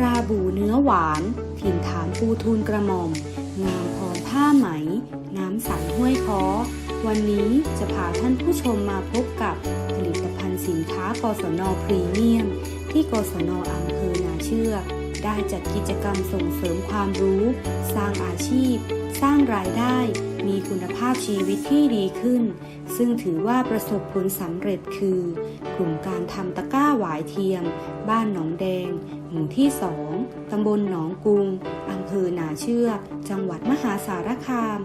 ราบูเนื้อหวาน ถิ่นฐานปูทูลกระหม่อม งามพรผ้าไหม น้ำใสห้วยคอวันนี้จะพาท่านผู้ชมมาพบกับผลิตภัณฑ์สินค้ากศนพรีเมียม ที่กศนอำเภอนาเชื่อ ได้จัดกิจกรรมส่งเสริมความรู้ สร้างอาชีพ สร้างรายได้ มีคุณภาพชีวิตที่ดีขึ้น ซึ่งถือว่าประสบผลสำเร็จคือ กลุ่มการทำตะ เทียม บ้านหนองแดง หมู่ที่2ตำบลหนองกุงอำเภอนาเชือก จังหวัดมหาสารคาม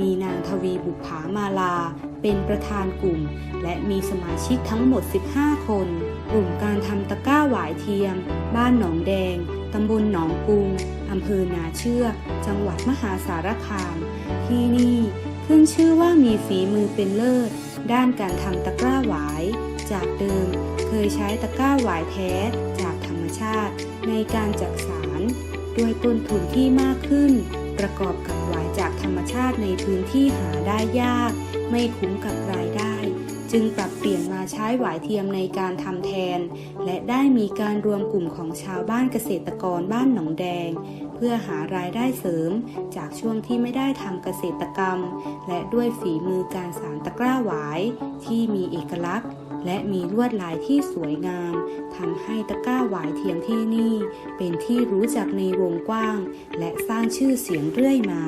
มีนางทวีบุภามาลา เป็นประธานกลุ่ม และมีสมาชิกทั้งหมด 15 คน กลุ่มการทำตะกร้าหวายเทียม บ้านหนองแดงตำบลหนองกุงอำเภอนาเชือกจังหวัดมหาสารคาม ที่นี่ขึ้นชื่อว่ามีฝีมือเป็นเลิศ ด้านการทำตะกร้าหวาย จากเดิม เคยใช้ตะกร้าหวายแท้จากธรรมชาติ ในการจักสารด้วยต้นทุนที่มากขึ้น ประกอบกับหวายจากธรรมชาติในพื้นที่หาได้ยาก ไม่คุ้มกับรายได้ จึงปรับเปลี่ยนมาใช้หวายเทียมในการทำแทน และได้มีการรวมกลุ่มของชาวบ้านเกษตรกรบ้านหนองแดง เพื่อหารายได้เสริม จากช่วงที่ไม่ได้ทำเกษตรกรรม และด้วยฝีมือการสารตะกร้าหวาย ที่มีเอกลักษณ์ และมีลวดลายที่สวยงามทำให้ตะกร้าหวายเทียมที่นี่ เป็นที่รู้จักในวงกว้าง และสร้างชื่อเสียงเรื่อยมา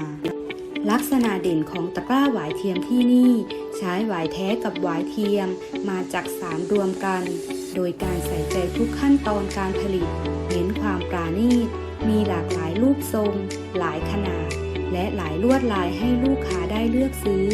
ลักษณะเด่นของตะกร้าหวายเทียมที่นี่ ใช้หวายแท้กับหวายเทียมมาจากสารรวมกัน โดยการใส่ใจทุกขั้นตอนการผลิต เน้นความปราณีต มีหลากหลายรูปทรง หลายขนาด และหลายลวดลายให้ลูกค้าได้เลือกซื้อ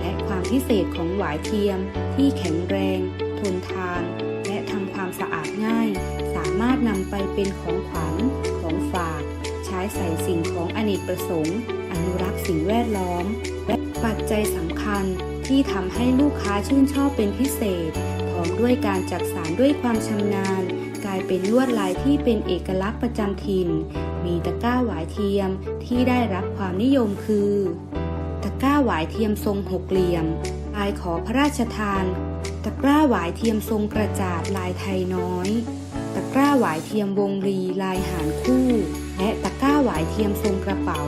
และความพิเศษของหวายเทียม ที่แข็งแรง ทนทาน และทำความสะอาดง่าย สามารถนำไปเป็นของขวัญ ของฝาก ใช้ใส่สิ่งของอเนกประสงค์ อนุรักษ์สิ่งแวดล้อม และปัจจัยสำคัญที่ทำให้ลูกค้าชื่นชอบเป็นพิเศษ พร้อมด้วยการจักสารด้วยความชำนาญ กลายเป็นลวดลายที่เป็นเอกลักษณ์ประจำถิ่น มีตะกร้าหวายเทียมที่ได้รับความนิยมคือ ตะกร้าหวายเทียมทรงหกเหลี่ยมลายขอพระราชทาน ตะกร้าหวายเทียมทรงกระจาดลายไทยน้อย ตะกร้าหวายเทียมวงรีลายหานคู่ และตะกร้าหวายเทียมทรงกระเป๋า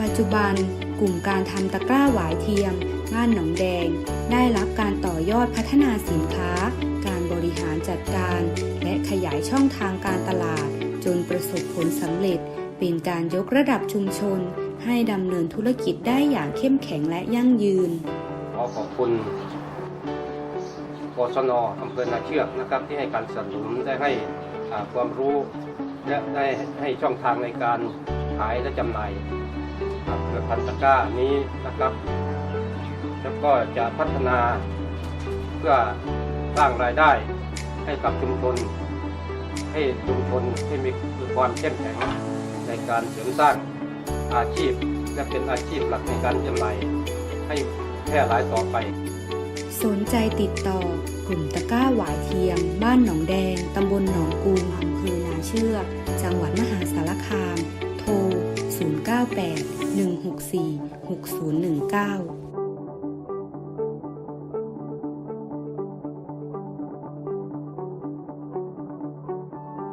ปัจจุบันกลุ่มการทำตะกร้าหวายเทียมบ้านหนองแดงได้รับ ต่อยอดพัฒนาสินค้า การบริหารจัดการ และขยายช่องทางการตลาด จนประสบผลสำเร็จ เป็นการยกระดับชุมชน ให้ดำเนินธุรกิจได้อย่างเข้มแข็งและยั่งยืน ขอขอบคุณกศนอำเภอนาเชือกนะครับที่ให้การสนับสนุนได้ให้ความรู้และได้ให้ช่องทางในการขายและจำหน่ายผลิตภัณฑ์ตะกร้านี้นะครับ แล้วก็จะพัฒนา พื่อสร้างรายได้ให้กับชุมชน ให้ชุมชนที่มีความเข้มแข็งในการเสริมสร้างอาชีพ และเป็นอาชีพหลักในการจำหน่ายให้แพร่หลายต่อไป สนใจติดต่อกลุ่มตะก้าหวายเทียม บ้านหนองแดง ตำบลหนองกูมอำเภอนาเชือกจังหวัดมหาสารคาม โทร 098 164 6019